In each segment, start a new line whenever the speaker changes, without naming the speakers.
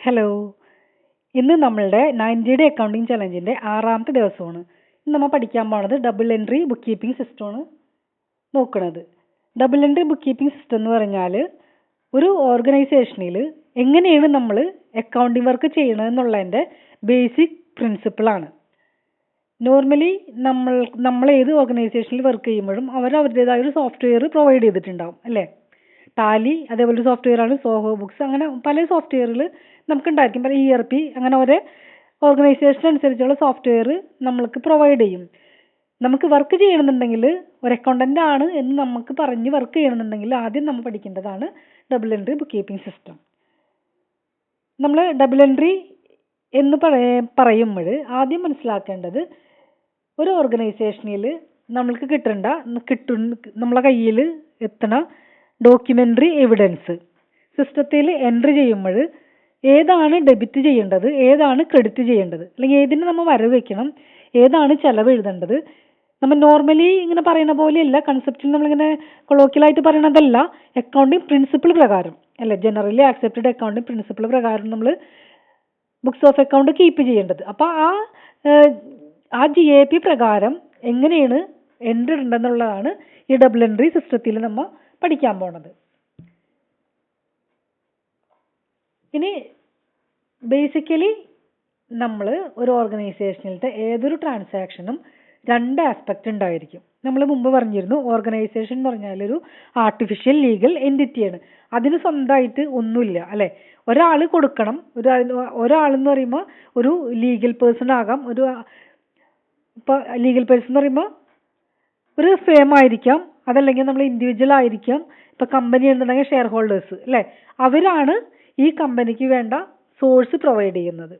Hello ഇന്ന് നമ്മളുടെ ninety day accounting ചലഞ്ചിന്റെ ആറാമത്തെ ദിവസമാണ്. ഇന്ന് നമ്മൾ പഠിക്കാൻ പോണത് ഡബിൾ എൻട്രി ബുക്ക് കീപ്പിംഗ് സിസ്റ്റമാണ് നോക്കുന്നത് double entry book keeping system എന്ന് പറഞ്ഞാൽ ഒരു ഓർഗനൈസേഷനിൽ എങ്ങനെയാണ് നമ്മൾ അക്കൗണ്ടിങ് വർക്ക് ചെയ്യണതെന്നുള്ളതിന്റെ ബേസിക് പ്രിൻസിപ്പിളാണ് നോർമലി നമ്മൾ നമ്മൾ ഏത് ഓർഗനൈസേഷനിൽ വർക്ക് ചെയ്യുമ്പോഴും അവർ അവരുടേതായ ഒരു സോഫ്റ്റ്വെയർ പ്രൊവൈഡ് ചെയ്തിട്ടുണ്ടാവും അല്ലേ? ടാലി അതേപോലെ ഒരു സോഫ്റ്റ്വെയർ ആണ് സോഹോ ബുക്സ് അങ്ങനെ പല സോഫ്റ്റ്വെയറിൽ നമുക്കുണ്ടായിരിക്കും. പല ഇ ആർ പി അങ്ങനെ ഓരോ ഓർഗനൈസേഷൻ അനുസരിച്ചുള്ള സോഫ്റ്റ്വെയർ നമ്മൾക്ക് പ്രൊവൈഡ് ചെയ്യും. നമുക്ക് വർക്ക് ചെയ്യണമെന്നുണ്ടെങ്കിൽ ഒരു അക്കൗണ്ടന്റ് ആണ് എന്ന് നമുക്ക് പറഞ്ഞ് വർക്ക് ചെയ്യണമെന്നുണ്ടെങ്കിൽ ആദ്യം നമ്മൾ പഠിക്കേണ്ടതാണ് double entry book keeping system നമ്മൾ ഡബിൾ എൻട്രി എന്ന് പറയുമ്പോൾ ആദ്യം മനസ്സിലാക്കേണ്ടത് ഒരു ഓർഗനൈസേഷനിൽ നമ്മൾക്ക് കിട്ടേണ്ട കിട്ടുന്ന നമ്മളെ കയ്യിൽ എത്തണ ഡോക്യുമെന്ററി എവിഡൻസ്. സിസ്റ്റത്തിൽ എൻട്രി ചെയ്യുമ്പോൾ ഏതാണ് ഡെബിറ്റ് ചെയ്യേണ്ടത് ഏതാണ് ക്രെഡിറ്റ് ചെയ്യേണ്ടത് അല്ലെങ്കിൽ ഏതിന് നമ്മൾ വരവ് വെക്കണം ഏതാണ് ചെലവ് എഴുതേണ്ടത്. നമ്മൾ നോർമലി ഇങ്ങനെ പറയുന്ന പോലെയല്ല കൺസെപ്റ്റിൽ നമ്മളിങ്ങനെ കൊളോക്കിയലായിട്ട് പറയണതല്ല അക്കൗണ്ടിങ് പ്രിൻസിപ്പിൾ പ്രകാരം. അല്ലെ? ജനറലി ആക്സെപ്റ്റഡ് അക്കൗണ്ടിങ് പ്രിൻസിപ്പിൾ പ്രകാരം നമ്മൾ ബുക്സ് ഓഫ് അക്കൗണ്ട് കീപ്പ് ചെയ്യേണ്ടത്. അപ്പോൾ ആ ആ ജി എ പി പ്രകാരം എങ്ങനെയാണ് എൻട്രി ഇടേണ്ടതെന്നുള്ളതാണ് ഈ ഡബിൾ എൻട്രി സിസ്റ്റത്തിൽ നമ്മൾ പഠിക്കാൻ പോണത്. ഇനി ബേസിക്കലി നമ്മൾ ഒരു ഓർഗനൈസേഷനിലത്തെ ഏതൊരു ട്രാൻസാക്ഷനും രണ്ട് ആസ്പെക്ട് ഉണ്ടായിരിക്കും. നമ്മൾ മുമ്പ് പറഞ്ഞിരുന്നു ഓർഗനൈസേഷൻ എന്ന് പറഞ്ഞാൽ ഒരു ആർട്ടിഫിഷ്യൽ ലീഗൽ എന്റിറ്റിയാണ് അതിന് സ്വന്തമായിട്ട് ഒന്നുമില്ല അല്ലേ? ഒരാൾ കൊടുക്കണം ഒരു എന്ന് പറയുമ്പോൾ ഒരു ലീഗൽ പേഴ്സൺ ആകാം ഒരു ഇപ്പോൾ ലീഗൽ പേഴ്സൺ എന്ന് പറയുമ്പോൾ ഒരു ഫേം ആയിരിക്കാം അതല്ലെങ്കിൽ നമ്മൾ ഇൻഡിവിജ്വൽ ആയിരിക്കാം. ഇപ്പോൾ കമ്പനി എന്നുണ്ടെങ്കിൽ ഷെയർ ഹോൾഡേഴ്സ് അല്ലേ? അവരാണ് ഈ കമ്പനിക്ക് വേണ്ട സോഴ്സ് പ്രൊവൈഡ് ചെയ്യുന്നത്.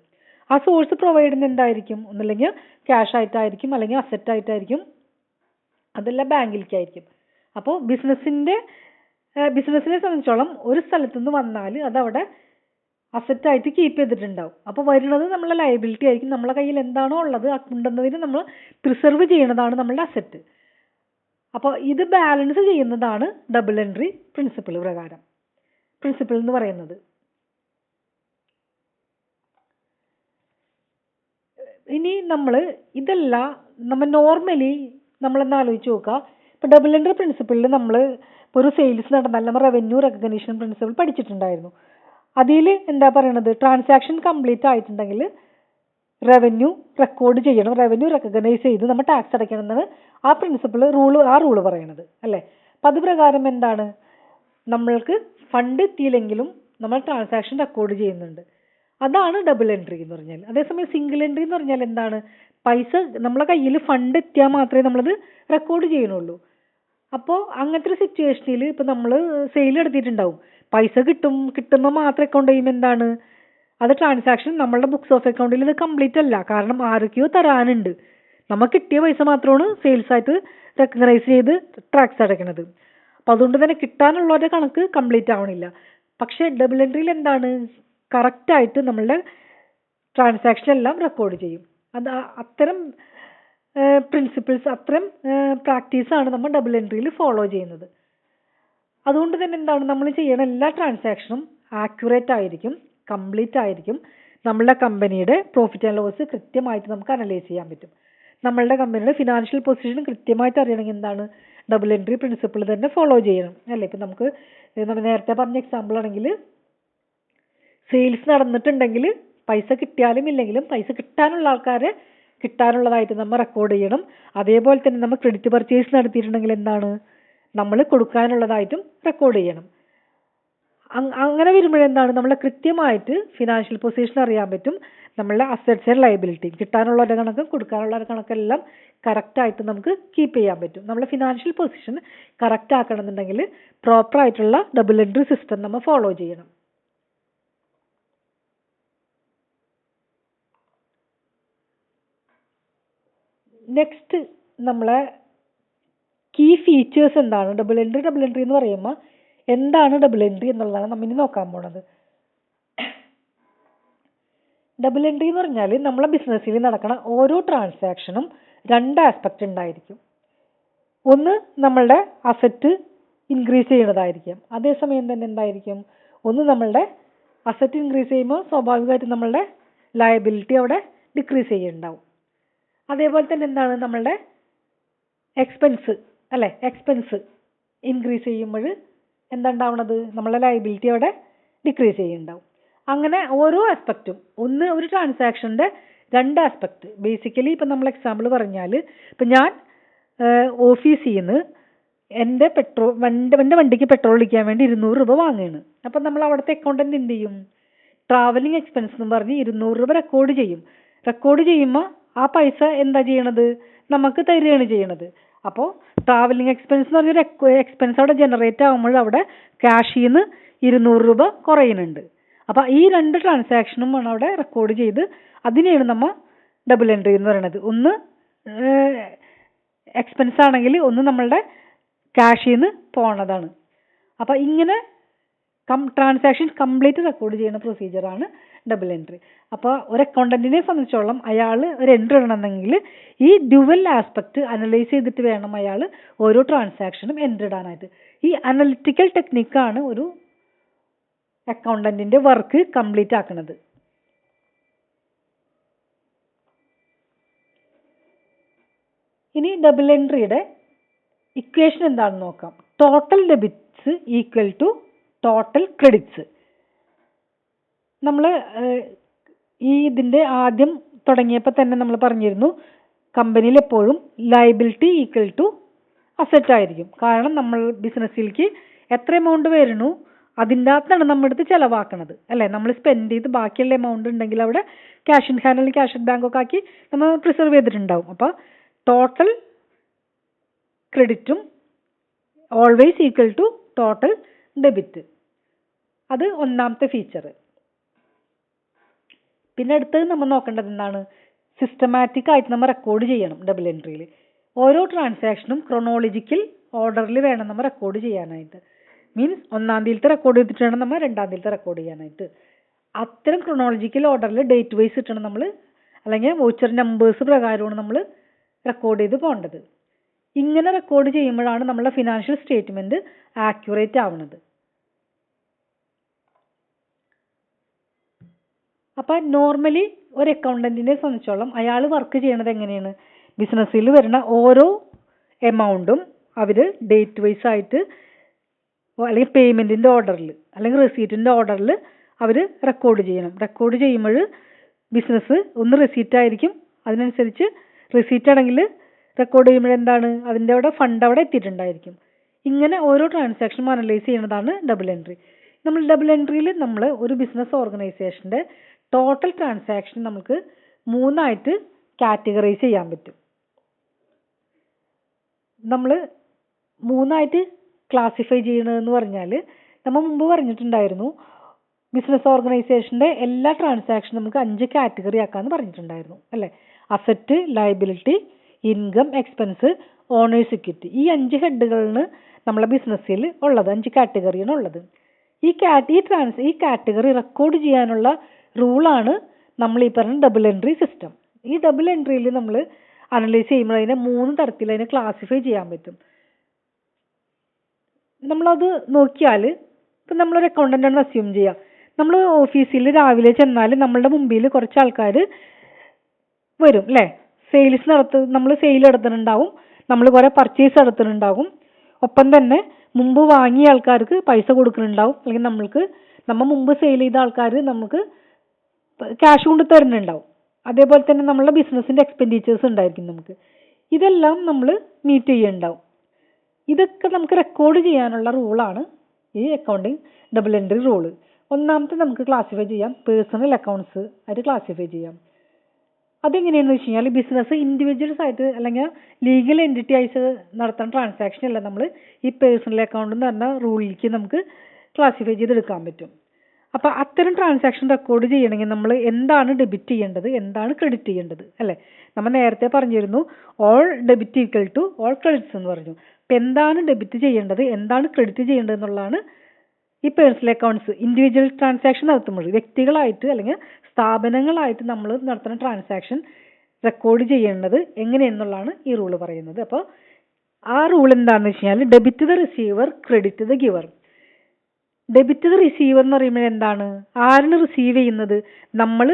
ആ സോഴ്സ് പ്രൊവൈഡ് ചെയ്യുന്നത് എന്തായിരിക്കും? ഒന്നല്ലെങ്കിൽ ക്യാഷ് ആയിട്ടായിരിക്കും അല്ലെങ്കിൽ അസറ്റ് ആയിട്ടായിരിക്കും. അതല്ല ബാങ്കിലേക്കായിരിക്കും. അപ്പോൾ ബിസിനസ്സിന്റെ ബിസിനസ്സിനെ സംബന്ധിച്ചോളം ഒരു സ്ഥലത്തു നിന്ന് വന്നാൽ അതവിടെ അസറ്റ് ആയിട്ട് കീപ്പ് ചെയ്തിട്ടുണ്ടാവും. അപ്പോൾ വരുന്നത് നമ്മളെ ലയബിലിറ്റി ആയിരിക്കും. നമ്മളെ കയ്യിൽ എന്താണോ ഉള്ളത് ഉണ്ടെന്നതിന് നമ്മൾ പ്രിസർവ് ചെയ്യുന്നതാണ് നമ്മളുടെ അസറ്റ് അപ്പോൾ ഇത് ബാലൻസ് ചെയ്യുന്നതാണ് ഡബിൾ എൻട്രി പ്രിൻസിപ്പിൾ പ്രകാരം. പ്രിൻസിപ്പിൾ എന്ന് പറയുന്നത്. ഇനി നമ്മൾ ഇതല്ല നമ്മൾ നോർമലി നമ്മളൊന്ന് ആലോചിച്ച് നോക്കുക ഇപ്പോൾ ഡബിൾ എൻട്രി പ്രിൻസിപ്പിളിൽ നമ്മൾ ഒരു സെയിൽസ് നടന്നാൽ നമ്മൾ റവന്യൂ റെക്കഗ്നീഷൻ പ്രിൻസിപ്പിൾ പഠിച്ചിട്ടുണ്ടായിരുന്നു. അതിൽ എന്താ പറയണത്? ട്രാൻസാക്ഷൻ കംപ്ലീറ്റ് ആയിട്ടുണ്ടെങ്കിൽ റവന്യൂ റെക്കോർഡ് ചെയ്യണം റവന്യൂ റെക്കഗ്നൈസ് ചെയ്ത് നമ്മൾ ടാക്സ് അടയ്ക്കണം എന്നാണ് ആ പ്രിൻസിപ്പിൾ റൂൾ ആ റൂൾ പറയണത് അല്ലേ? അപ്പം അത് പ്രകാരം എന്താണ്? നമ്മൾക്ക് ഫണ്ട് എത്തിയില്ലെങ്കിലും നമ്മൾ ട്രാൻസാക്ഷൻ റെക്കോർഡ് ചെയ്യുന്നുണ്ട്. അതാണ് ഡബിൾ എൻട്രി എന്ന് പറഞ്ഞാൽ. അതേസമയം സിംഗിൾ എൻട്രി എന്ന് പറഞ്ഞാൽ എന്താണ്? പൈസ നമ്മളെ കയ്യിൽ ഫണ്ട് എത്തിയാൽ മാത്രമേ നമ്മളത് റെക്കോർഡ് ചെയ്യണുള്ളൂ അപ്പോൾ അങ്ങനത്തെ ഒരു സിറ്റുവേഷനിൽ ഇപ്പോൾ നമ്മൾ സെയിൽ നടത്തിയിട്ടുണ്ടാവും പൈസ കിട്ടും കിട്ടുമ്പോൾ മാത്രം അക്കൗണ്ട് ചെയ്യുമ്പോൾ എന്താണ്? അത് ട്രാൻസാക്ഷൻ നമ്മളുടെ ബുക്സ് ഓഫ് അക്കൗണ്ടിൽ ഇത് കംപ്ലീറ്റ് അല്ല. കാരണം ആരൊക്കെയോ തരാനുണ്ട്. നമുക്ക് കിട്ടിയ പൈസ മാത്രമാണ് സെയിൽസ് ആയിട്ട് റെക്കഗ്നൈസ് ചെയ്ത് ട്രാക്സ് അടയ്ക്കണത്. അപ്പോൾ അതുകൊണ്ട് തന്നെ കിട്ടാനുള്ളവരുടെ കണക്ക് കംപ്ലീറ്റ് ആവണില്ല. പക്ഷേ ഡബിൾ എൻട്രിയിൽ എന്താണ്? കറക്റ്റായിട്ട് നമ്മളുടെ ട്രാൻസാക്ഷൻ എല്ലാം റെക്കോർഡ് ചെയ്യും. അത് അത്തരം പ്രിൻസിപ്പിൾസ് അത്തരം പ്രാക്ടീസാണ് നമ്മൾ ഡബിൾ എൻട്രിയിൽ ഫോളോ ചെയ്യുന്നത്. അതുകൊണ്ട് തന്നെ എന്താണ്? നമ്മൾ ചെയ്യണ എല്ലാ ട്രാൻസാക്ഷനും ആക്യുറേറ്റ് ആയിരിക്കും. കംപ്ലീറ്റ് ആയിരിക്കും. നമ്മളുടെ കമ്പനിയുടെ പ്രോഫിറ്റ് ആൻഡ് ലോസ് കൃത്യമായിട്ട് നമുക്ക് അനലൈസ് ചെയ്യാൻ പറ്റും. നമ്മളുടെ കമ്പനിയുടെ ഫിനാൻഷ്യൽ പൊസിഷൻ കൃത്യമായിട്ട് അറിയണമെങ്കിൽ എന്താണ്? ഡബിൾ എൻട്രി പ്രിൻസിപ്പിൾ തന്നെ ഫോളോ ചെയ്യണം. അല്ലേ? ഇപ്പം നമുക്ക് നമ്മൾ നേരത്തെ പറഞ്ഞ എക്സാമ്പിൾ ആണെങ്കിൽ സെയിൽസ് നടന്നിട്ടുണ്ടെങ്കിൽ പൈസ കിട്ടിയാലും ഇല്ലെങ്കിലും പൈസ കിട്ടാനുള്ള ആൾക്കാരെ കിട്ടാനുള്ളതായിട്ട് നമ്മൾ റെക്കോർഡ് ചെയ്യണം. അതേപോലെ തന്നെ നമ്മൾ ക്രെഡിറ്റ് പർച്ചേസ് നടത്തിയിട്ടുണ്ടെങ്കിൽ എന്താണ്? നമ്മൾ കൊടുക്കാനുള്ളതായിട്ടും റെക്കോർഡ് ചെയ്യണം. അങ്ങനെ വരുമ്പോഴെന്താണ് നമ്മളെ കൃത്യമായിട്ട് ഫിനാൻഷ്യൽ പൊസിഷൻ അറിയാൻ പറ്റും. നമ്മളുടെ അസറ്റ്സ് ആൻഡ് ലയബിലിറ്റി ഒരു കണക്കും കൊടുക്കാനുള്ള കണക്കെല്ലാം കറക്റ്റായിട്ട് നമുക്ക് കീപ്പ് ചെയ്യാൻ പറ്റും. നമ്മളെ ഫിനാൻഷ്യൽ പൊസിഷൻ കറക്റ്റ് ആക്കണമെന്നുണ്ടെങ്കിൽ പ്രോപ്പർ ആയിട്ടുള്ള ഡബിൾ എൻട്രി സിസ്റ്റം നമ്മൾ ഫോളോ ചെയ്യണം. നെക്സ്റ്റ് നമ്മളെ കീ ഫീച്ചേഴ്സ് എന്താണ്? ഡബിൾ എൻട്രി ഡബിൾ എൻട്രി എന്ന് പറയുമ്പോൾ എന്താണ് ഡബിൾ എൻട്രി എന്നുള്ളതാണ് നമ്മൾ ഇനി നോക്കാൻ പോണത്. ഡബിൾ എൻട്രി എന്ന് പറഞ്ഞാൽ നമ്മളെ ബിസിനസ്സിൽ നടക്കുന്ന ഓരോ ട്രാൻസാക്ഷനും രണ്ട് ആസ്പെക്ട് ഉണ്ടായിരിക്കും. ഒന്ന് നമ്മളുടെ അസറ്റ് ഇൻക്രീസ് ചെയ്യുന്നതായിരിക്കും അതേസമയം തന്നെ എന്തായിരിക്കും? ഒന്ന് നമ്മളുടെ അസറ്റ് ഇൻക്രീസ് ചെയ്യുമ്പോൾ സ്വാഭാവികമായിട്ടും നമ്മളുടെ ലയബിലിറ്റി അവിടെ ഡിക്രീസ് ചെയ്യുന്നുണ്ടാവും അതേപോലെ തന്നെ എന്താണ്? നമ്മളുടെ എക്സ്പെൻസ് അല്ലേ? എക്സ്പെൻസ് ഇൻക്രീസ് ചെയ്യുമ്പോൾ എന്താ ഉണ്ടാവണത് നമ്മളെ ലയബിലിറ്റി അവിടെ ഡിക്രീസ് ചെയ്യുന്നുണ്ടാവും അങ്ങനെ ഓരോ ആസ്പെക്റ്റും ഒന്ന് ഒരു ട്രാൻസാക്ഷന്റെ രണ്ട് ആസ്പെക്റ്റ് ബേസിക്കലി ഇപ്പം നമ്മൾ എക്സാമ്പിൾ പറഞ്ഞാൽ ഇപ്പം ഞാൻ ഓഫീസിൽ നിന്ന് എന്റെ പെട്രോൾ വണ്ടി എന്റെ വണ്ടിക്ക് പെട്രോൾ ഒഴിക്കാൻ വേണ്ടി ഇരുന്നൂറ് രൂപ വാങ്ങുകയാണ് അപ്പം നമ്മൾ അവിടുത്തെ അക്കൗണ്ടന്റ് എന്ത് ചെയ്യും? ട്രാവലിംഗ് എക്സ്പെൻസ് എന്ന് പറഞ്ഞ് ഇരുന്നൂറ് രൂപ റെക്കോർഡ് ചെയ്യും. റെക്കോർഡ് ചെയ്യുമ്പോൾ ആ പൈസ എന്താ ചെയ്യണത്? നമുക്ക് തരികയാണ് ചെയ്യണത്. അപ്പോൾ ട്രാവലിംഗ് എക്സ്പെൻസ് എന്ന് പറഞ്ഞൊരു എക്സ്പെൻസ് അവിടെ ജനറേറ്റ് ആകുമ്പോൾ അവിടെ ക്യാഷിൽ നിന്ന് ഇരുന്നൂറ് രൂപ കുറയുന്നുണ്ട്. അപ്പോൾ ഈ രണ്ട് ട്രാൻസാക്ഷനും ആണ് അവിടെ റെക്കോർഡ് ചെയ്ത് അതിനെയാണ് നമ്മൾ ഡബിൾ എൻട്രി എന്ന് പറയുന്നത് ഒന്ന് എക്സ്പെൻസ് ആണെങ്കിൽ ഒന്ന് നമ്മളുടെ ക്യാഷിൽ നിന്ന് പോണതാണ്. അപ്പോൾ ഇങ്ങനെ കം ട്രാൻസാക്ഷൻ കംപ്ലീറ്റ് റെക്കോർഡ് ചെയ്യുന്ന പ്രൊസീജിയറാണ് ഡബിൾ എൻട്രി അപ്പോൾ ഒരു അക്കൗണ്ടന്റിനെ സംബന്ധിച്ചോളം അയാൾ ഒരു എൻട്രി ഇടണമെങ്കിൽ ഈ ഡ്യുവൽ ആസ്പെക്റ്റ് അനലൈസ് ചെയ്തിട്ട് വേണം അയാൾ ഓരോ ട്രാൻസാക്ഷനും എൻട്രി ഇടാനായിട്ട്. ഈ അനലിറ്റിക്കൽ ടെക്നിക്കാണ് ഒരു അക്കൗണ്ടന്റിന്റെ വർക്ക് കംപ്ലീറ്റ് ആക്കുന്നത് ഇനി ഡബിൾ എൻട്രിയുടെ ഇക്വേഷൻ എന്താണെന്ന് നോക്കാം. Total debits equal to total credits നമ്മൾ ഈ ഇതിന്റെ ആദ്യം തുടങ്ങിയപ്പോൾ തന്നെ നമ്മൾ പറഞ്ഞിരുന്നു കമ്പനിയിൽ എപ്പോഴും ലയബിലിറ്റി ഈക്വൽ ടു അസറ്റ് ആയിരിക്കും. കാരണം നമ്മൾ ബിസിനസ്സിലേക്ക് എത്ര എമൗണ്ട് വരുന്നു അതിന്റെ അകത്താണ് നമ്മുടെ അടുത്ത് ചിലവാക്കണത്. അല്ലേ? നമ്മൾ സ്പെൻഡ് ചെയ്ത് ബാക്കിയുള്ള എമൗണ്ട് ഉണ്ടെങ്കിൽ അവിടെ ക്യാഷ് ഇൻ ഹാൻഡ് അല്ലെങ്കിൽ ക്യാഷ് ഇൻ ബാങ്കൊക്കെ ആക്കി നമ്മൾ പ്രിസർവ് ചെയ്തിട്ടുണ്ടാവും. അപ്പോൾ total ക്രെഡിറ്റും always equal to total debit അത് ഒന്നാമത്തെ ഫീച്ചർ പിന്നെ അടുത്തത് നമ്മൾ നോക്കേണ്ടത് എന്താണ്? സിസ്റ്റമാറ്റിക് ആയിട്ട് നമ്മൾ റെക്കോർഡ് ചെയ്യണം ഡബിൾ എൻട്രിയിൽ ഓരോ ട്രാൻസാക്ഷനും ക്രൊണോളജിക്കൽ ഓർഡറിൽ വേണം നമ്മൾ റെക്കോർഡ് ചെയ്യാനായിട്ട്. മീൻസ് ഒന്നാം തീയതിയിലത്തെ റെക്കോർഡ് ചെയ്തിട്ട് വേണം നമ്മൾ രണ്ടാം തീയതിയിലത്തെ റെക്കോർഡ് ചെയ്യാനായിട്ട്. അത്തരം ക്രൊണോളജിക്കൽ ഓർഡറിൽ ഡേറ്റ് വൈസ് ഇട്ടണം നമ്മൾ അല്ലെങ്കിൽ വോച്ചർ നമ്പേഴ്സ് പ്രകാരമാണ് നമ്മൾ റെക്കോർഡ് ചെയ്ത് പോകേണ്ടത്. ഇങ്ങനെ റെക്കോർഡ് ചെയ്യുമ്പോഴാണ് നമ്മുടെ ഫിനാൻഷ്യൽ സ്റ്റേറ്റ്മെന്റ് ആക്യുറേറ്റ് ആവുന്നത് അപ്പം നോർമലി ഒരു അക്കൗണ്ടന്റിനെ സംബന്ധിച്ചോളം അയാൾ വർക്ക് ചെയ്യണത് എങ്ങനെയാണ്? ബിസിനസ്സിൽ വരുന്ന ഓരോ എമൗണ്ടും അവർ ഡേറ്റ് വൈസ് ആയിട്ട് അല്ലെങ്കിൽ പേയ്മെന്റിന്റെ ഓർഡറിൽ അല്ലെങ്കിൽ റെസീറ്റിന്റെ ഓർഡറിൽ അവർ റെക്കോർഡ് ചെയ്യണം. റെക്കോർഡ് ചെയ്യുമ്പോൾ ബിസിനസ് ഒന്ന് റെസീറ്റ് ആയിരിക്കും. അതിനനുസരിച്ച് റെസീറ്റ് ആണെങ്കിൽ റെക്കോർഡ് ചെയ്യുമ്പോൾ എന്താണ്? അതിന്റെ അവിടെ ഫണ്ട് അവിടെ എത്തിയിട്ടുണ്ടായിരിക്കും. ഇങ്ങനെ ഓരോ ട്രാൻസാക്ഷനും അനലൈസ് ചെയ്യുന്നതാണ് ഡബിൾ എൻട്രി നമ്മൾ ഡബിൾ എൻട്രിയിൽ നമ്മൾ ഒരു ബിസിനസ് ഓർഗനൈസേഷന്റെ ടോട്ടൽ ട്രാൻസാക്ഷൻ നമുക്ക് മൂന്നായിട്ട് കാറ്റഗറൈസ് ചെയ്യാൻ പറ്റും. നമ്മൾ മൂന്നായിട്ട് ക്ലാസിഫൈ ചെയ്യണതെന്ന് പറഞ്ഞാൽ നമ്മൾ മുമ്പ് പറഞ്ഞിട്ടുണ്ടായിരുന്നു ബിസിനസ് ഓർഗനൈസേഷന്റെ എല്ലാ ട്രാൻസാക്ഷനും നമുക്ക് അഞ്ച് കാറ്റഗറി ആക്കാമെന്ന് പറഞ്ഞിട്ടുണ്ടായിരുന്നു അല്ലേ? Asset liability income expense owner's equity ഈ അഞ്ച് ഹെഡുകളാണ് നമ്മളെ ബിസിനസ്സിൽ ഉള്ളത് അഞ്ച് കാറ്റഗറിയാണ് ഉള്ളത്. ഈ കാറ്റ് ഈ ട്രാൻസ് ഈ കാറ്റഗറി റെക്കോർഡ് ചെയ്യാനുള്ള റൂളാണ് നമ്മൾ ഈ പറഞ്ഞ ഡബിൾ എൻട്രി സിസ്റ്റം ഈ ഡബിൾ എൻട്രിയിൽ നമ്മൾ അനലൈസ് ചെയ്യുമ്പോൾ അതിനെ മൂന്ന് തരത്തിൽ അതിനെ ക്ലാസിഫൈ ചെയ്യാൻ പറ്റും. നമ്മളത് നോക്കിയാൽ ഇപ്പം നമ്മളൊരു അക്കൗണ്ടന്റ് ആണെന്ന് അസ്യൂം ചെയ്യുക നമ്മൾ ഓഫീസിൽ രാവിലെ ചെന്നാൽ നമ്മളുടെ മുമ്പിൽ കുറച്ച് ആൾക്കാർ വരും അല്ലേ? സെയിൽസ് നടത്ത് നമ്മൾ സെയിൽ നടത്തുന്നുണ്ടാവും നമ്മൾ കുറേ പർച്ചേസ് നടത്തുന്നുണ്ടാവും. ഒപ്പം തന്നെ മുമ്പ് വാങ്ങിയ ആൾക്കാർക്ക് പൈസ കൊടുക്കുന്നുണ്ടാവും. അല്ലെങ്കിൽ നമ്മൾക്ക് നമ്മൾ മുമ്പ് സെയിൽ ചെയ്ത ആൾക്കാർ നമുക്ക് ക്യാഷ് കൊണ്ട് തരുന്നുണ്ടാവും. അതേപോലെ തന്നെ നമ്മളെ ബിസിനസ്സിന്റെ എക്സ്പെൻഡിച്ചേഴ്സ് ഉണ്ടായിരിക്കും നമുക്ക്. ഇതെല്ലാം നമ്മൾ മീറ്റ് ചെയ്യുന്നുണ്ടാവും ഇതൊക്കെ നമുക്ക് റെക്കോർഡ് ചെയ്യാനുള്ള റൂളാണ് ഈ അക്കൗണ്ടിങ് ഡബിൾ എൻട്രി റൂൾ ഒന്നാമത്തെ നമുക്ക് ക്ലാസിഫൈ ചെയ്യാം. പേഴ്സണൽ അക്കൗണ്ട്സ് ആയിട്ട് ക്ലാസിഫൈ ചെയ്യാം. അതെങ്ങനെയാണെന്ന് വെച്ച് കഴിഞ്ഞാൽ ബിസിനസ് ഇൻഡിവിജ്വൽസ് ആയിട്ട് അല്ലെങ്കിൽ ലീഗൽ എന്റിറ്റി ആയിട്ട് നടത്തുന്ന ട്രാൻസാക്ഷൻ അല്ല നമ്മൾ ഈ പേഴ്സണൽ അക്കൗണ്ട് എന്ന് പറഞ്ഞ റൂളിലേക്ക് നമുക്ക് ക്ലാസിഫൈ ചെയ്തെടുക്കാൻ പറ്റും. അപ്പോൾ അത്തരം ട്രാൻസാക്ഷൻ റെക്കോർഡ് ചെയ്യണമെങ്കിൽ നമ്മൾ എന്താണ് ഡെബിറ്റ് ചെയ്യേണ്ടത്? എന്താണ് ക്രെഡിറ്റ് ചെയ്യേണ്ടത്? അല്ലേ? നമ്മൾ നേരത്തെ പറഞ്ഞിരുന്നു all debit equal to all credits എന്ന് പറഞ്ഞു. അപ്പൊ എന്താണ് ഡെബിറ്റ് ചെയ്യേണ്ടത്? എന്താണ് ക്രെഡിറ്റ് ചെയ്യേണ്ടത് എന്നുള്ളതാണ് ഈ പേഴ്സണൽ അക്കൗണ്ട്സ് ഇൻഡിവിജ്വൽ ട്രാൻസാക്ഷൻ നടത്തുമ്പോൾ വ്യക്തികളായിട്ട് അല്ലെങ്കിൽ സ്ഥാപനങ്ങളായിട്ട് നമ്മൾ നടത്തുന്ന ട്രാൻസാക്ഷൻ റെക്കോർഡ് ചെയ്യേണ്ടത് എങ്ങനെയെന്നുള്ളതാണ് ഈ റൂൾ പറയുന്നത്. അപ്പോൾ ആ റൂൾ എന്താണെന്ന് വെച്ച് കഴിഞ്ഞാൽ debit the receiver credit the giver debit the receiver എന്ന് പറയുമ്പോൾ എന്താണ്? ആരാണ് റിസീവ് ചെയ്യുന്നത്? നമ്മൾ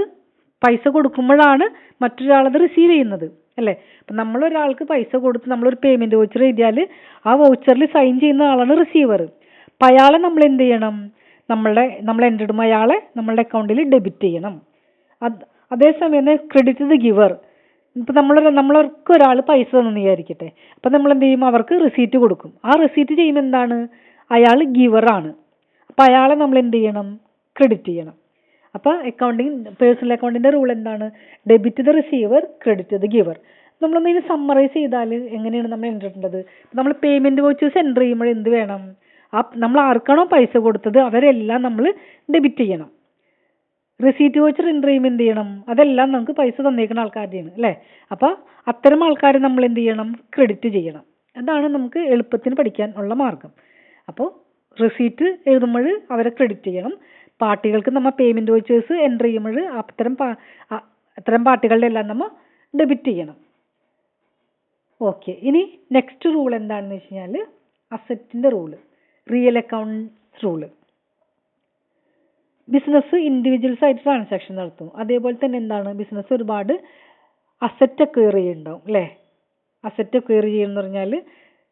പൈസ കൊടുക്കുമ്പോഴാണ് മറ്റൊരാളത് റിസീവ് ചെയ്യുന്നത് അല്ലേ? അപ്പം നമ്മൾ ഒരാൾക്ക് പൈസ കൊടുത്ത് നമ്മളൊരു പേയ്മെന്റ് വൗച്ചർ എഴുതിയാൽ ആ വൗച്ചറിൽ സൈൻ ചെയ്യുന്ന ആളാണ് റിസീവർ അപ്പം അയാളെ നമ്മൾ എന്ത് ചെയ്യണം? നമ്മളുടെ നമ്മൾ എന്റെ ഇടുമ്പോൾ അയാളെ നമ്മളുടെ അക്കൗണ്ടിൽ ഡെബിറ്റ് ചെയ്യണം. അത് അതേസമയം ക്രെഡിറ്റ് ദ ഗിവർ ഇപ്പം നമ്മൾ നമ്മൾക്ക് ഒരാൾ പൈസ തന്നു വിചാരിക്കട്ടെ. അപ്പം നമ്മൾ എന്ത് ചെയ്യും? അവർക്ക് റിസീറ്റ് കൊടുക്കും. ആ റിസീറ്റ് ചെയ്യുമ്പോൾ എന്താണ്? അയാൾ ഗിവറാണ് അപ്പം അയാളെ നമ്മൾ എന്ത് ചെയ്യണം? ക്രെഡിറ്റ് ചെയ്യണം. അപ്പോൾ അക്കൗണ്ടിങ് പേഴ്സണൽ അക്കൗണ്ടിന്റെ റൂൾ എന്താണ്? Debit the receiver credit the giver നമ്മളൊന്ന് ഇനി സമ്മറൈസ് ചെയ്താൽ എങ്ങനെയാണ് നമ്മൾ എന്റർ ചെയ്യേണ്ടത്? നമ്മൾ പേയ്മെന്റ് വോച്ചേഴ്സ് എന്റർ ചെയ്യുമ്പോൾ എന്ത് വേണം? ആ നമ്മൾ ആർക്കാണോ പൈസ കൊടുത്തത് അവരെല്ലാം നമ്മൾ ഡെബിറ്റ് ചെയ്യണം. റിസീറ്റ് വൗച്ചർ എന്റർ ചെയ്യുമ്പോൾ എന്ത് ചെയ്യണം? അതെല്ലാം നമുക്ക് പൈസ തന്നേക്കുന്ന ആൾക്കാരുടെയാണ് അല്ലേ? അപ്പോൾ അത്തരം ആൾക്കാരെ നമ്മൾ എന്ത് ചെയ്യണം? ക്രെഡിറ്റ് ചെയ്യണം. അതാണ് നമുക്ക് എളുപ്പത്തിന് പഠിക്കാൻ ഉള്ള മാർഗം. അപ്പോൾ റെസീറ്റ് എഴുതുമ്പോൾ അവരെ ക്രെഡിറ്റ് ചെയ്യണം. പാർട്ടികൾക്ക് നമ്മൾ പേയ്മെന്റ് വൗച്ചേഴ്സ് എന്റർ ചെയ്യുമ്പോൾ അത്തരം പാ- അത്തരം പാർട്ടികളുടെ എല്ലാം നമ്മൾ ഡെബിറ്റ് ചെയ്യണം. ഓക്കെ ഇനി നെക്സ്റ്റ് റൂൾ എന്താണെന്ന് വെച്ച് കഴിഞ്ഞാൽ അസറ്റിന്റെ rule real accounts rule business individuals ആയിട്ട് ട്രാൻസാക്ഷൻ നടത്തും. അതേപോലെ തന്നെ എന്താണ്? ബിസിനസ് ഒരുപാട് അസറ്റ് അക്വയർ ചെയ്യുന്നുണ്ടാവും അല്ലേ? അസറ്റ് അക്വയർ ചെയ്യുമെന്ന് പറഞ്ഞാൽ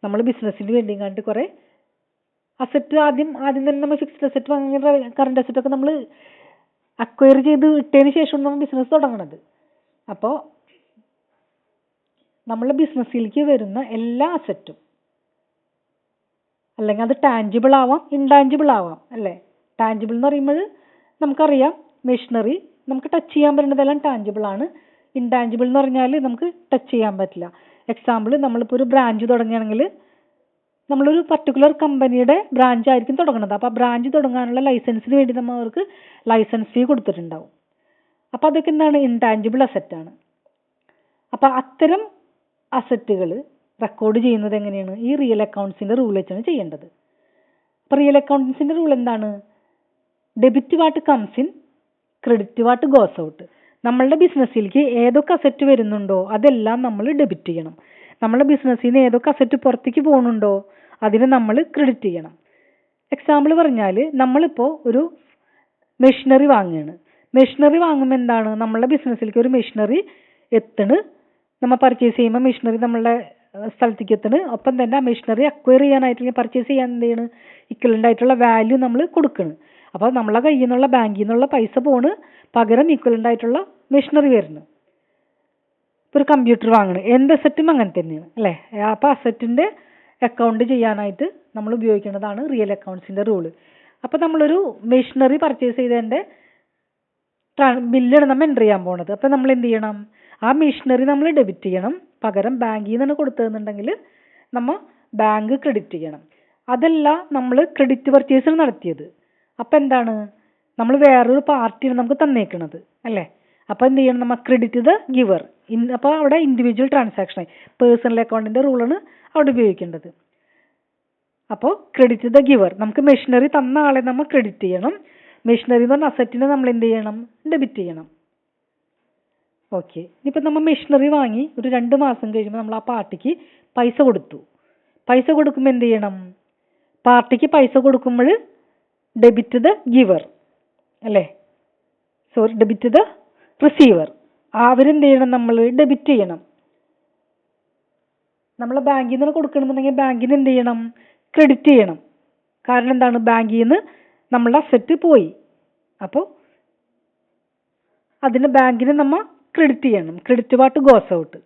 നമ്മൾ ബിസിനസ്സിന് വേണ്ടി കണ്ട് കുറേ അസറ്റ് ആദ്യം ആദ്യം തന്നെ നമ്മൾ ഫിക്സ്ഡ് അസറ്റ് വാങ്ങുന്ന കറണ്ട് അസറ്റ് ഒക്കെ നമ്മൾ അക്വയർ ചെയ്ത് ഇട്ടതിന് ശേഷമാണ് നമ്മൾ ബിസിനസ് തുടങ്ങുന്നത് അപ്പോൾ നമ്മളെ ബിസിനസ്സിലേക്ക് വരുന്ന എല്ലാ അസറ്റും അല്ലെങ്കിൽ അത് ടാഞ്ചിബിൾ ആവാം ഇൻടാഞ്ചിബിൾ ആവാം അല്ലേ? ടാഞ്ചിബിൾ എന്ന് പറയുമ്പോൾ നമുക്കറിയാം മെഷീനറി നമുക്ക് ടച്ച് ചെയ്യാൻ പറ്റുന്നതെല്ലാം ടാഞ്ചിബിൾ ആണ്. ഇൻടാഞ്ചിബിൾ എന്ന് പറഞ്ഞാൽ നമുക്ക് ടച്ച് ചെയ്യാൻ പറ്റില്ല. എക്സാമ്പിൾ നമ്മളിപ്പോൾ ഒരു ബ്രാഞ്ച് തുടങ്ങുകയാണെങ്കിൽ നമ്മളൊരു പർട്ടിക്കുലർ കമ്പനിയുടെ ബ്രാഞ്ച് ആയിരിക്കും തുടങ്ങുന്നത്. അപ്പോൾ ആ ബ്രാഞ്ച് തുടങ്ങാനുള്ള ലൈസൻസിന് വേണ്ടി നമ്മൾ അവർക്ക് ലൈസൻസ് ഫീ കൊടുത്തിട്ടുണ്ടാവും. അപ്പോൾ അതൊക്കെ എന്താണ്? ഇൻടാഞ്ചിബിൾ ആണ്. അപ്പോൾ അത്തരം അസറ്റുകൾ റെക്കോർഡ് ചെയ്യുന്നത് എങ്ങനെയാണ്? ഈ റിയൽ അക്കൗണ്ട്സിന്റെ റൂൾ വെച്ചാണ് ചെയ്യേണ്ടത്. അപ്പോൾ റിയൽ അക്കൗണ്ട്സിന്റെ റൂൾ എന്താണ്? Debit what comes in credit what goes out നമ്മളുടെ ബിസിനസ്സിലേക്ക് ഏതൊക്കെ അസറ്റ് വരുന്നുണ്ടോ അതെല്ലാം നമ്മൾ ഡെബിറ്റ് ചെയ്യണം. നമ്മുടെ ബിസിനസ്സിൽ നിന്ന് ഏതൊക്കെ അസറ്റ് പുറത്തേക്ക് പോകുന്നുണ്ടോ അതിന് നമ്മൾ ക്രെഡിറ്റ് ചെയ്യണം. എക്സാമ്പിൾ പറഞ്ഞാൽ നമ്മളിപ്പോൾ ഒരു മെഷീനറി വാങ്ങുകയാണ് മെഷീനറി വാങ്ങുമ്പോൾ എന്താണ്? നമ്മളെ ബിസിനസ്സിലേക്ക് ഒരു മെഷീനറി എത്തണ്. നമ്മൾ പർച്ചേസ് ചെയ്യുമ്പോൾ മെഷീനറി നമ്മളുടെ സ്ഥലത്തേക്ക് എത്തണ്. ഒപ്പം തന്നെ ആ മെഷീനറി അക്വയർ ചെയ്യാനായിട്ട് പർച്ചേസ് ചെയ്യാൻ എന്ത് ചെയ്യണം? ഇക്വലന്റ് ആയിട്ടുള്ള വാല്യൂ നമ്മൾ കൊടുക്കണം. അപ്പോൾ നമ്മളെ കയ്യിൽ നിന്നുള്ള ബാങ്കിൽ നിന്നുള്ള പൈസ പോണ്. പകരം ഇക്വലന്റ് ആയിട്ടുള്ള മെഷീനറി വരുന്നു. ഒരു കമ്പ്യൂട്ടർ വാങ്ങണം. എന്ത് അസറ്റും അങ്ങനെ തന്നെയാണ് അല്ലേ? അപ്പോൾ അസറ്റിന്റെ അക്കൗണ്ട് ചെയ്യാനായിട്ട് നമ്മൾ ഉപയോഗിക്കുന്നതാണ് റിയൽ അക്കൗണ്ട്സിന്റെ റൂൾ അപ്പോൾ നമ്മളൊരു മെഷീനറി പർച്ചേസ് ചെയ്തതിന്റെ ബില്ലാണ് നമ്മൾ എന്റർ ചെയ്യാൻ പോണത്. അപ്പോൾ നമ്മൾ എന്ത് ചെയ്യണം? ആ മെഷീനറി നമ്മൾ ഡെബിറ്റ് ചെയ്യണം. പകരം ബാങ്കിൽ നിന്നാണ് കൊടുത്തതെന്നുണ്ടെങ്കിൽ നമ്മൾ ബാങ്ക് ക്രെഡിറ്റ് ചെയ്യണം. അതല്ല നമ്മൾ ക്രെഡിറ്റ് പർച്ചേസ് നടത്തിയത്. അപ്പോൾ എന്താണ്? നമ്മൾ വേറൊരു പാർട്ടിയാണ് നമുക്ക് തന്നേക്കണത് അല്ലേ? അപ്പോൾ എന്ത് ചെയ്യണം? നമ്മൾ ക്രെഡിറ്റ് ദ ഗിവർ ഇൻ അപ്പോൾ അവിടെ ഇൻഡിവിജ്വൽ ട്രാൻസാക്ഷനായി പേഴ്സണൽ അക്കൗണ്ടിന്റെ റൂളാണ് അവിടെ ഉപയോഗിക്കേണ്ടത്. അപ്പോൾ ക്രെഡിറ്റ് ദ ഗിവർ നമുക്ക് മെഷീനറി തന്ന ആളെ നമ്മൾ ക്രെഡിറ്റ് ചെയ്യണം. മെഷീനറി എന്ന് പറഞ്ഞ അസറ്റിനെ നമ്മൾ എന്ത് ചെയ്യണം? ഡെബിറ്റ് ചെയ്യണം. ഓക്കെ ഇനിയിപ്പോൾ നമ്മൾ മെഷീനറി വാങ്ങി ഒരു രണ്ട് മാസം കഴിയുമ്പോൾ നമ്മൾ ആ പാർട്ടിക്ക് പൈസ കൊടുത്തു. പൈസ കൊടുക്കുമ്പോൾ എന്ത് ചെയ്യണം? പാർട്ടിക്ക് പൈസ കൊടുക്കുമ്പോൾ ഡെബിറ്റ് ദ ഗിവർ അല്ലേ? സോറി ഡെബിറ്റ് ദ റിസീവർ അവരെന്ത് ചെയ്യണം നമ്മൾ ഡെബിറ്റ് ചെയ്യണം. നമ്മൾ ബാങ്കിൽ നിന്ന് കൊടുക്കണമെന്നുണ്ടെങ്കിൽ ബാങ്കിന് എന്ത് ചെയ്യണം? ക്രെഡിറ്റ് ചെയ്യണം. കാരണം എന്താണ്? ബാങ്കിൽ നിന്ന് നമ്മളുടെ അസറ്റ് പോയി. അപ്പോൾ അതിന് ബാങ്കിന് നമ്മൾ ക്രെഡിറ്റ് ചെയ്യണം. ക്രെഡിറ്റ് പാർട്ട് ഗോസ് ഔട്ട്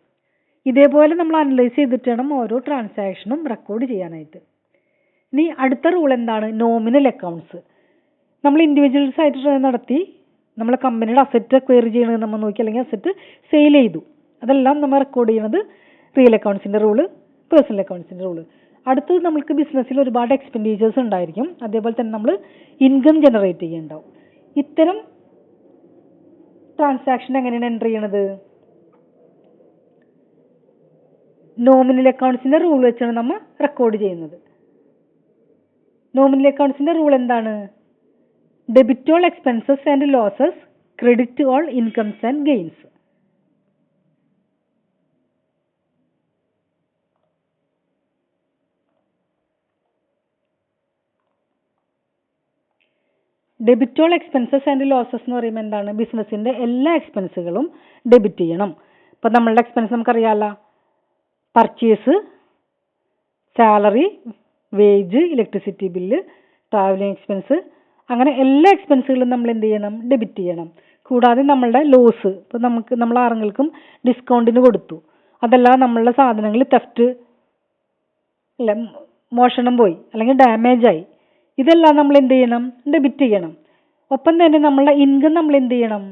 ഇതേപോലെ നമ്മൾ അനലൈസ് ചെയ്തിട്ട് വേണം ഓരോ ട്രാൻസാക്ഷനും റെക്കോർഡ് ചെയ്യാനായിട്ട്. ഇനി അടുത്ത റൂൾ എന്താണ്? നോമിനൽ അക്കൗണ്ട്സ് നമ്മൾ ഇൻഡിവിജ്വൽസ് ആയിട്ട് നടത്തി നമ്മളെ കമ്പനിയുടെ അസറ്റ് അക്വയർ ചെയ്യണത് നമ്മൾ നോക്കി അല്ലെങ്കിൽ അസറ്റ് സെയിൽ ചെയ്തു. അതെല്ലാം നമ്മൾ റെക്കോർഡ് ചെയ്യണത് റിയൽ അക്കൗണ്ട്സിന്റെ റൂൾ പേഴ്സണൽ അക്കൗണ്ട്സിന്റെ റൂൾ അടുത്തത് നമുക്ക് ബിസിനസ്സിൽ ഒരുപാട് എക്സ്പെൻഡിച്ചേഴ്സ് ഉണ്ടായിരിക്കും. അതേപോലെ തന്നെ നമ്മൾ ഇൻകം ജനറേറ്റ് ചെയ്യുന്നുണ്ടാവും ഇത്തരം ട്രാൻസാക്ഷൻ എങ്ങനെയാണ് എന്റർ ചെയ്യണത്? നോമിനൽ അക്കൗണ്ട്സിന്റെ റൂൾ വെച്ചാണ് നമ്മൾ റെക്കോർഡ് ചെയ്യുന്നത്. നോമിനൽ അക്കൗണ്ട്സിന്റെ റൂൾ എന്താണ്? Debit all expenses and losses credit all incomes and gains debit all expenses and losses എന്ന് പറയുമ്പോൾ എന്താണ്? ബിസിനസ്സിന്റെ എല്ലാ എക്സ്പെൻസുകളും ഡെബിറ്റ് ചെയ്യണം. ഇപ്പം നമ്മളുടെ എക്സ്പെൻസ് നമുക്കറിയാമല്ലോ purchase salary wage electricity bill travelling expense അങ്ങനെ എല്ലാ എക്സ്പെൻസുകളും നമ്മൾ എന്ത് ചെയ്യണം? ഡെബിറ്റ് ചെയ്യണം. കൂടാതെ നമ്മളുടെ ലോസ് ഇപ്പോൾ നമുക്ക് നമ്മൾ ആരെങ്കിലും ഡിസ്കൗണ്ടിന് കൊടുത്തു. അതല്ലാതെ നമ്മളുടെ സാധനങ്ങൾ തെഫ്റ്റ് അല്ല മോഷണം പോയി അല്ലെങ്കിൽ ഡാമേജ് ആയി. ഇതെല്ലാം നമ്മൾ എന്ത് ചെയ്യണം? ഡെബിറ്റ് ചെയ്യണം. ഒപ്പം തന്നെ നമ്മളുടെ ഇൻകം നമ്മൾ എന്ത് ചെയ്യണം?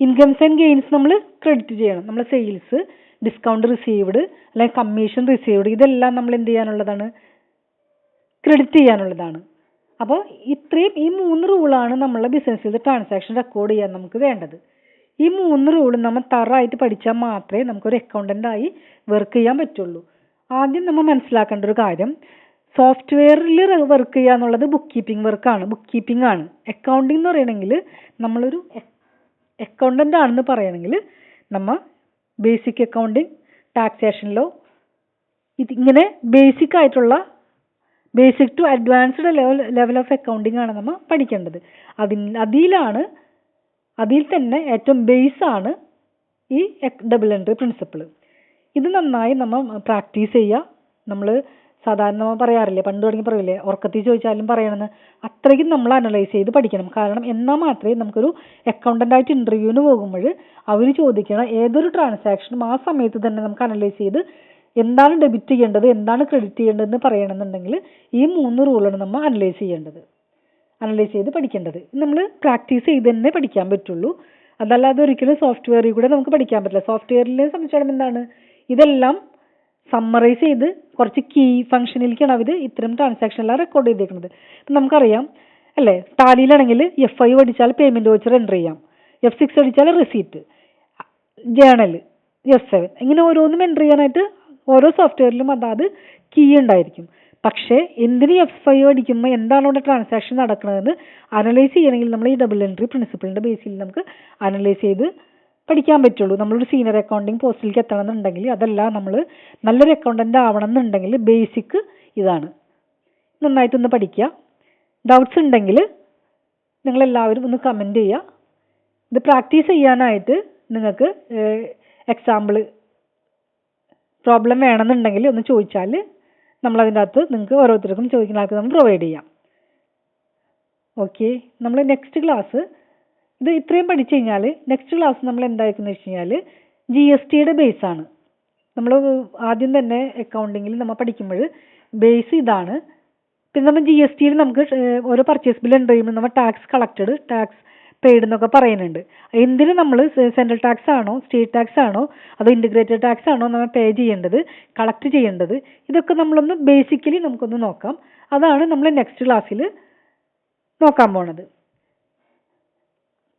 ഇൻകംസ് ആൻഡ് ഗെയിൻസ് നമ്മൾ ക്രെഡിറ്റ് ചെയ്യണം. നമ്മളെ സെയിൽസ് ഡിസ്കൗണ്ട് റിസീവ്ഡ് അല്ലെങ്കിൽ കമ്മീഷൻ റിസീവ്ഡ് ഇതെല്ലാം നമ്മൾ എന്ത് ചെയ്യാനുള്ളതാണ്? ക്രെഡിറ്റ് ചെയ്യാനുള്ളതാണ്. അപ്പോൾ ഇത്രയും ഈ മൂന്ന് റൂളാണ് നമ്മളെ ബിസിനസ്സിൽ ട്രാൻസാക്ഷൻ റെക്കോർഡ് ചെയ്യാൻ നമുക്ക് വേണ്ടത്. ഈ മൂന്ന് റൂളും നമ്മൾ തറായിട്ട് പഠിച്ചാൽ മാത്രമേ നമുക്കൊരു അക്കൗണ്ടന്റായി വർക്ക് ചെയ്യാൻ പറ്റുള്ളൂ. ആദ്യം നമ്മൾ മനസ്സിലാക്കേണ്ട ഒരു കാര്യം സോഫ്റ്റ്വെയറിൽ വർക്ക് ചെയ്യുക എന്നുള്ളത് ബുക്ക് കീപ്പിംഗ് വർക്കാണ് ബുക്ക് കീപ്പിംഗ് ആണ്. അക്കൗണ്ടിംഗ് എന്ന് പറയണമെങ്കിൽ നമ്മളൊരു അക്കൗണ്ടന്റ് ആണെന്ന് പറയണമെങ്കിൽ നമ്മൾ ബേസിക് അക്കൗണ്ടിങ് ടാക്സേഷനിലോ ഇത് ഇങ്ങനെ ബേസിക് ആയിട്ടുള്ള basic to advanced level level of accounting ആണ് നമ്മൾ പഠിക്കേണ്ടത്. അതിൽ അതിലാണ് അതിൽ തന്നെ ഏറ്റവും ബേസ് ആണ് ഈ ഡബിൾ എൻട്രി പ്രിൻസിപ്പിൾ ഇത് നന്നായി നമ്മൾ പ്രാക്ടീസ് ചെയ്യുക. നമ്മൾ സാധാരണ നമ്മൾ പറയാറില്ലേ പണ്ട് തുടങ്ങി പറയില്ലേ ഉറക്കത്തിൽ ചോദിച്ചാലും പറയണമെന്ന് അത്രയ്ക്കും നമ്മൾ അനലൈസ് ചെയ്ത് പഠിക്കണം. കാരണം എന്നാൽ മാത്രമേ നമുക്കൊരു അക്കൗണ്ടന്റ് ആയിട്ട് ഇന്റർവ്യൂവിന് പോകുമ്പോൾ അവർ ചോദിക്കണ ഏതൊരു ട്രാൻസാക്ഷനും ആ സമയത്ത് തന്നെ നമുക്ക് അനലൈസ് ചെയ്ത് എന്താണ് ഡെബിറ്റ് ചെയ്യേണ്ടത് എന്താണ് ക്രെഡിറ്റ് ചെയ്യേണ്ടതെന്ന് പറയണമെന്നുണ്ടെങ്കിൽ ഈ മൂന്ന് റൂളാണ് നമ്മൾ അനലൈസ് ചെയ്യേണ്ടത്. അനലൈസ് ചെയ്ത് പഠിക്കേണ്ടത്. നമ്മൾ പ്രാക്ടീസ് ചെയ്ത് തന്നെ പഠിക്കാൻ പറ്റുള്ളൂ. അതല്ലാതെ ഒരിക്കലും സോഫ്റ്റ്വെയറിൽ കൂടെ നമുക്ക് പഠിക്കാൻ പറ്റില്ല. സോഫ്റ്റ്വെയറിനെ സംബന്ധിച്ചിടത്തോളം എന്താണ്? ഇതെല്ലാം സമ്മറൈസ് ചെയ്ത് കുറച്ച് കീ ഫംഗ്ഷനിലേക്കാണ് അവർ ഇത്തരം ട്രാൻസാക്ഷനെല്ലാം റെക്കോർഡ് ചെയ്തേക്കുന്നത്. നമുക്കറിയാം അല്ലേ? ടാലിയിലാണെങ്കിൽ എഫ് ഐ അടിച്ചാൽ പേയ്മെന്റ് വോച്ചർ എന്റർ ചെയ്യാം. എഫ് സിക്സ് അടിച്ചാൽ റിസീറ്റ് ജേണൽ എഫ് സെവൻ ഇങ്ങനെ ഓരോന്നും എന്റർ ചെയ്യാനായിട്ട് ഓരോ സോഫ്റ്റ്വെയറിലും അതാത് കീ ഉണ്ടായിരിക്കും. പക്ഷേ എന്തിന് എഫ് ഐ അടിക്കുമ്പോൾ എന്താണ് അവിടെ ട്രാൻസാക്ഷൻ നടക്കുന്നതെന്ന് അനലൈസ് ചെയ്യണമെങ്കിൽ നമ്മൾ ഈ ഡബിൾ എൻട്രി പ്രിൻസിപ്പിളിന്റെ ബേസിൽ നമുക്ക് അനലൈസ് ചെയ്ത് പഠിക്കാൻ പറ്റുള്ളൂ. നമ്മളൊരു സീനിയർ അക്കൗണ്ടിങ് പോസ്റ്റിലേക്ക് എത്തണം എന്നുണ്ടെങ്കിൽ അതല്ല നമ്മൾ നല്ലൊരു അക്കൗണ്ടന്റ് ആവണം എന്നുണ്ടെങ്കിൽ ബേസിക് ഇതാണ് നന്നായിട്ടൊന്ന് പഠിക്കുക. ഡൗട്ട്സ് ഉണ്ടെങ്കിൽ നിങ്ങളെല്ലാവരും ഒന്ന് കമന്റ് ചെയ്യുക. ഇത് പ്രാക്ടീസ് ചെയ്യാനായിട്ട് നിങ്ങൾക്ക് എക്സാമ്പിൾ പ്രോബ്ലം വേണമെന്നുണ്ടെങ്കിൽ ഒന്ന് ചോദിച്ചാൽ നമ്മളതിന്റെ അകത്ത് നിങ്ങൾക്ക് ഓരോരുത്തർക്കും ചോദിക്കുന്ന ആൾക്ക് നമ്മൾ പ്രൊവൈഡ് ചെയ്യാം. ഓക്കെ നമ്മൾ നെക്സ്റ്റ് ക്ലാസ് ഇത് ഇത്രയും പഠിച്ചു കഴിഞ്ഞാൽ നെക്സ്റ്റ് ക്ലാസ് നമ്മൾ എന്തായിരിക്കും വെച്ച് കഴിഞ്ഞാൽ ജി എസ് ടിയുടെ ബേസ് ആണ്. നമ്മൾ ആദ്യം തന്നെ അക്കൗണ്ടിങ്ങിൽ നമ്മൾ പഠിക്കുമ്പോൾ ബേസ് ഇതാണ്. പിന്നെ നമ്മൾ ജി എസ് ടിയിൽ നമുക്ക് ഓരോ പർച്ചേസ് ബിൽ എന്റർ ചെയ്യുമ്പോൾ നമ്മൾ ടാക്സ് കളക്റ്റഡ് ടാക്സ് പെയ്ഡ് എന്നൊക്കെ പറയുന്നുണ്ട്. എന്തിന് നമ്മൾ സെൻട്രൽ ടാക്സ് ആണോ സ്റ്റേറ്റ് ടാക്സ് ആണോ അതോ ഇന്റഗ്രേറ്റഡ് ടാക്സ് ആണോ നമ്മൾ പേ ചെയ്യേണ്ടത് കളക്ട് ചെയ്യേണ്ടത് ഇതൊക്കെ നമ്മളൊന്ന് ബേസിക്കലി നമുക്കൊന്ന് നോക്കാം. അതാണ് നമ്മൾ നെക്സ്റ്റ് ക്ലാസ്സിൽ നോക്കാൻ പോണത്.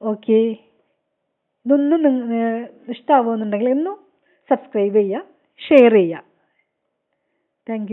ഓക്കെ ഇതൊന്നും ഇഷ്ടമാവുമെന്നുണ്ടെങ്കിൽ ഒന്നും സബ്സ്ക്രൈബ് ചെയ്യുക ഷെയർ ചെയ്യുക താങ്ക്